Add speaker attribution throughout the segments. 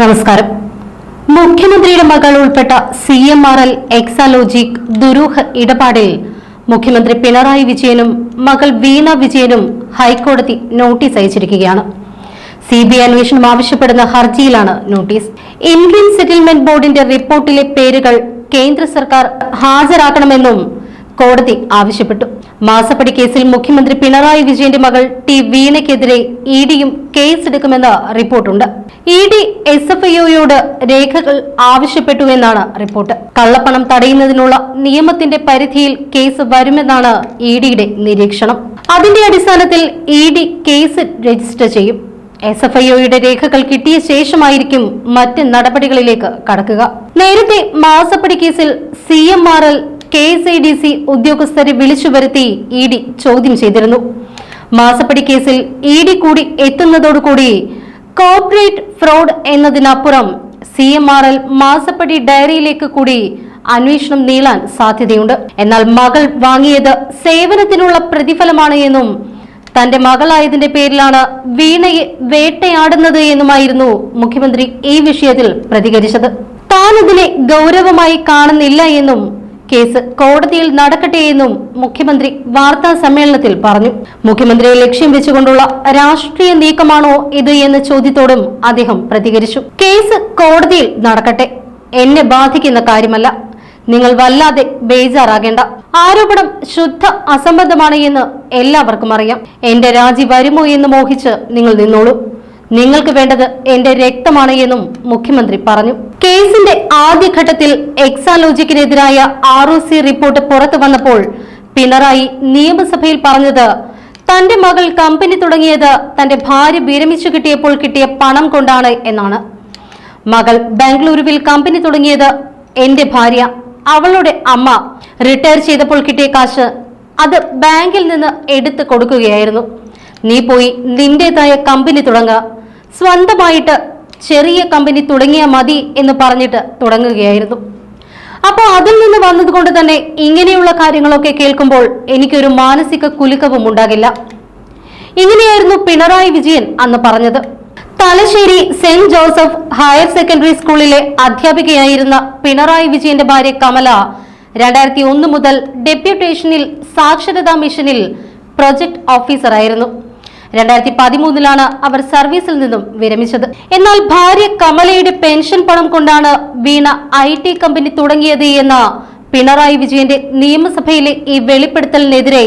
Speaker 1: നമസ്കാരം. മുഖ്യമന്ത്രിയുടെ മകൾ ഉൾപ്പെട്ട C M R L Exalogic ദുരൂഹ ഇടപാടിൽ മുഖ്യമന്ത്രി പിണറായി വിജയനും മകൾ വീണ വിജയനും ഹൈക്കോടതി നോട്ടീസ് അയച്ചിരിക്കുകയാണ്. സി ബി ഐ അന്വേഷണം ആവശ്യപ്പെടുന്ന ഹർജിയിലാണ് നോട്ടീസ്. ഇന്ത്യൻ സെറ്റിൽമെന്റ് ബോർഡിന്റെ റിപ്പോർട്ടിലെ പേരുകൾ കേന്ദ്ര സർക്കാർ ഹാജരാക്കണമെന്നും കോടതി ആവശ്യപ്പെട്ടു. മാസപ്പടി കേസിൽ മുഖ്യമന്ത്രി പിണറായി വിജയന്റെ മകൾ ടി വീണയ്ക്കെതിരെ ഇ ഡിയും കേസെടുക്കുമെന്ന് റിപ്പോർട്ടുണ്ട്. ഇ ഡി എസ് എഫ് ഐയോട് രേഖകൾ ആവശ്യപ്പെട്ടുവെന്നാണ് റിപ്പോർട്ട്. കള്ളപ്പണം തടയുന്നതിനുള്ള നിയമത്തിന്റെ പരിധിയിൽ കേസ് വരുമെന്നാണ് ഇ ഡിയുടെ നിരീക്ഷണം. അതിന്റെ അടിസ്ഥാനത്തിൽ ഇ ഡി കേസ് രജിസ്റ്റർ ചെയ്യും. എസ് എഫ് ഐഒയുടെ രേഖകൾ കിട്ടിയ ശേഷമായിരിക്കും മറ്റ് നടപടികളിലേക്ക് കടക്കുക. നേരത്തെ മാസപ്പടി കേസിൽ C M R L K S I D C ഉദ്യോഗസ്ഥരെ വിളിച്ചു വരുത്തി ഇ ഡി ചോദ്യം ചെയ്തിരുന്നു. മാസപ്പടി കേസിൽ ഇ ഡി കൂടി എത്തുന്നതോടുകൂടി കോർപ്പറേറ്റ് ഫ്രോഡ് എന്നതിനപ്പുറം സി എം ആർ എൽ മാസപ്പടി ഡയറിയിലേക്ക് കൂടി അന്വേഷണം നീളാൻ സാധ്യതയുണ്ട്. എന്നാൽ മകൾ വാങ്ങിയത് സേവനത്തിനുള്ള പ്രതിഫലമാണ് എന്നും തന്റെ മകളായതിന്റെ പേരിലാണ് വീണയെ വേട്ടയാടുന്നത് എന്നുമായിരുന്നു മുഖ്യമന്ത്രി ഈ വിഷയത്തിൽ പ്രതികരിച്ചത്. താൻ ഗൗരവമായി കാണുന്നില്ല എന്നും കേസ് കോടതിയിൽ നടക്കട്ടെ എന്നും മുഖ്യമന്ത്രി വാർത്താ സമ്മേളനത്തിൽ പറഞ്ഞു. മുഖ്യമന്ത്രിയെ ലക്ഷ്യം വെച്ചുകൊണ്ടുള്ള രാഷ്ട്രീയ നീക്കമാണോ ഇത് എന്ന ചോദ്യത്തോടും അദ്ദേഹം പ്രതികരിച്ചു. കേസ് കോടതിയിൽ നടക്കട്ടെ എന്നെ ബാധിക്കുന്ന കാര്യമല്ല. നിങ്ങൾ വല്ലാതെ ബേജാറാകേണ്ട. ആരോപണം ശുദ്ധ അസംബന്ധമാണ് എന്ന് എല്ലാവർക്കും അറിയാം. എന്റെ രാജി വരുമോ എന്ന് മോഹിച്ച് നിങ്ങൾ നിന്നോളൂ. നിങ്ങൾക്ക് വേണ്ടത് എന്റെ രക്തമാണ് എന്നും മുഖ്യമന്ത്രി പറഞ്ഞു. കേസിന്റെ ആദ്യഘട്ടത്തിൽ എക്സാലോജിക്കിനെതിരായ ആർ ഒ സി റിപ്പോർട്ട് പുറത്തു വന്നപ്പോൾ പിണറായി നിയമസഭയിൽ പറഞ്ഞത് തന്റെ മകൾ കമ്പനി തുടങ്ങിയത് തന്റെ ഭാര്യ വിരമിച്ചു കിട്ടിയപ്പോൾ കിട്ടിയ പണം കൊണ്ടാണ് എന്നാണ്. മകൾ ബാംഗ്ലൂരുവിൽ കമ്പനി തുടങ്ങിയത് എന്റെ ഭാര്യ അവളുടെ അമ്മ റിട്ടയർ ചെയ്തപ്പോൾ കിട്ടിയ കാശ് അത് ബാങ്കിൽ നിന്ന് എടുത്തു കൊടുക്കുകയായിരുന്നു. നീ പോയി നിന്റേതായ കമ്പനി തുടങ്ങുക സ്വന്തമായിട്ട് ചെറിയ കമ്പനി തുടങ്ങിയാൽ മതി എന്ന് പറഞ്ഞിട്ട് തുടങ്ങുകയായിരുന്നു. അപ്പോൾ അതിൽ നിന്ന് വന്നതുകൊണ്ട് തന്നെ ഇങ്ങനെയുള്ള കാര്യങ്ങളൊക്കെ കേൾക്കുമ്പോൾ എനിക്കൊരു മാനസിക കുലുക്കവും ഉണ്ടാകില്ല. ഇങ്ങനെയായിരുന്നു പിണറായി വിജയൻ അന്ന് പറഞ്ഞത്. Thalassery saint Joseph higher secondary സ്കൂളിലെ അധ്യാപികയായിരുന്ന പിണറായി വിജയന്റെ ഭാര്യ കമല രണ്ടായിരത്തി ഒന്ന് മുതൽ ഡെപ്യൂട്ടേഷനിൽ സാക്ഷരതാ മിഷനിൽ പ്രൊജക്ട് ഓഫീസറായിരുന്നു. രണ്ടായിരത്തി പതിമൂന്നിലാണ് അവർ സർവീസിൽ നിന്നും വിരമിച്ചത്. എന്നാൽ ഭാര്യ കമലയുടെ പെൻഷൻ പണം കൊണ്ടാണ് വീണ ഐ ടി കമ്പനി തുടങ്ങിയത് എന്ന പിണറായി വിജയന്റെ നിയമസഭയിലെ ഈ വെളിപ്പെടുത്തലിനെതിരെ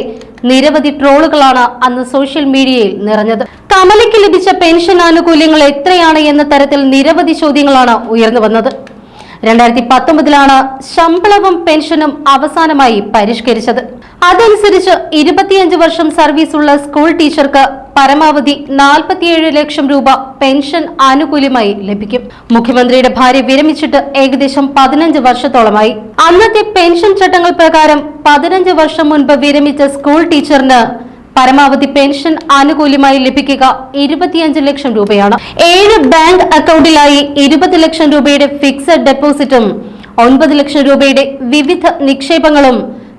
Speaker 1: നിരവധി ട്രോളുകളാണ് അന്ന് സോഷ്യൽ മീഡിയയിൽ നിറഞ്ഞത്. കമലയ്ക്ക് ലഭിച്ച പെൻഷൻ ആനുകൂല്യങ്ങൾ എത്രയാണ് എന്ന തരത്തിൽ നിരവധി ചോദ്യങ്ങളാണ് ഉയർന്നു വന്നത്. രണ്ടായിരത്തി പത്തൊമ്പതിലാണ് ശമ്പളവും പെൻഷനും അവസാനമായി പരിഷ്കരിച്ചത്. അതനുസരിച്ച് ഇരുപത്തിയഞ്ച് വർഷം സർവീസ് ഉള്ള സ്കൂൾ ടീച്ചർക്ക് പരമാവധി നാൽപ്പത്തിയേഴ് ലക്ഷം രൂപ പെൻഷൻ ആനുകൂല്യമായി ലഭിക്കും. മുഖ്യമന്ത്രിയുടെ ഭാര്യ വിരമിച്ചിട്ട് ഏകദേശം പതിനഞ്ച് വർഷത്തോളമായി. അന്നത്തെ പെൻഷൻ ചട്ടങ്ങൾ പ്രകാരം പതിനഞ്ച് വർഷം മുൻപ് വിരമിച്ച സ്കൂൾ ടീച്ചറിന് പരമാവധി പെൻഷൻ ആനുകൂല്യമായി ലഭിക്കുക ഇരുപത്തിയഞ്ച് ലക്ഷം രൂപയാണ്. ഏഴ് ബാങ്ക് അക്കൗണ്ടിലായി ഇരുപത് ലക്ഷം രൂപയുടെ ഫിക്സഡ് ഡെപ്പോസിറ്റും ഒൻപത് ലക്ഷം രൂപയുടെ വിവിധ നിക്ഷേപങ്ങളും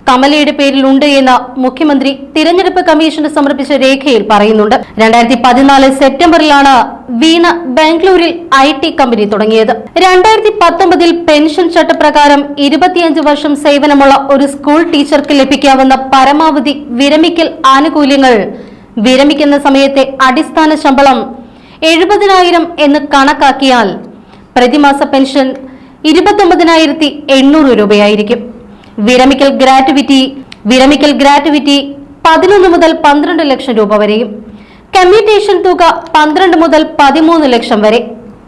Speaker 1: കമലയുടെ പേരിൽ ഉണ്ട് എന്ന് മുഖ്യമന്ത്രി തിരഞ്ഞെടുപ്പ് കമ്മീഷന് സമർപ്പിച്ച രേഖയിൽ പറയുന്നുണ്ട്. രണ്ടായിരത്തി പതിനാല് സെപ്റ്റംബറിലാണ് വീണ ബാംഗ്ലൂരിൽ ഐ ടി കമ്പനി തുടങ്ങിയത്. രണ്ടായിരത്തി പത്തൊമ്പതിൽ പെൻഷൻ ചട്ടപ്രകാരം ഇരുപത്തിയഞ്ച് വർഷം സേവനമുള്ള ഒരു സ്കൂൾ ടീച്ചർക്ക് ലഭിക്കാവുന്ന പരമാവധി വിരമിക്കൽ ആനുകൂല്യങ്ങൾ വിരമിക്കുന്ന സമയത്തെ അടിസ്ഥാന ശമ്പളം എഴുപതിനായിരം എന്ന് കണക്കാക്കിയാൽ പ്രതിമാസ പെൻഷൻ ഇരുപത്തൊമ്പതിനായിരത്തി എണ്ണൂറ് രൂപയായിരിക്കും. വിരമിക്കൽ ഗ്രാറ്റുവിറ്റി വിരമിക്കൽ ഗ്രാറ്റുവിറ്റി പതിനൊന്ന് മുതൽ പന്ത്രണ്ട് ലക്ഷം രൂപ വരെയും. കമ്മ്യൂട്ടേഷൻ തുക പന്ത്രണ്ട് മുതൽ പതിമൂന്ന് ലക്ഷം വരെ.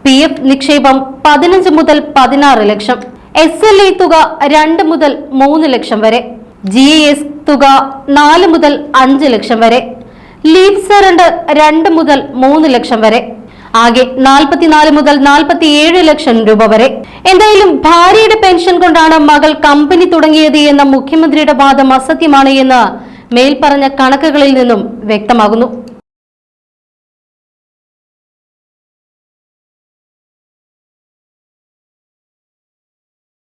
Speaker 1: പി എഫ് നിക്ഷേപം പതിനഞ്ച് മുതൽ പതിനാറ് ലക്ഷം. എസ് എൽ എ തുക രണ്ട് മുതൽ മൂന്ന് ലക്ഷം വരെ. ജി എസ് തുക നാല് മുതൽ അഞ്ച് ലക്ഷം വരെ. ലീവ് സറണ്ടർ രണ്ട് മുതൽ മൂന്ന് ലക്ഷം വരെ. ആകെ നാൽപ്പത്തിനാല് മുതൽ നാൽപ്പത്തിയേഴ് ലക്ഷം രൂപ വരെ. എന്തായാലും ഭാര്യയുടെ പെൻഷൻ കൊണ്ടാണ് മകൾ കമ്പനി തുടങ്ങിയത് എന്ന മുഖ്യമന്ത്രിയുടെ വാദം അസത്യമാണ് എന്ന് മേൽപ്പറഞ്ഞ കണക്കുകളിൽ നിന്നും വ്യക്തമാകുന്നു.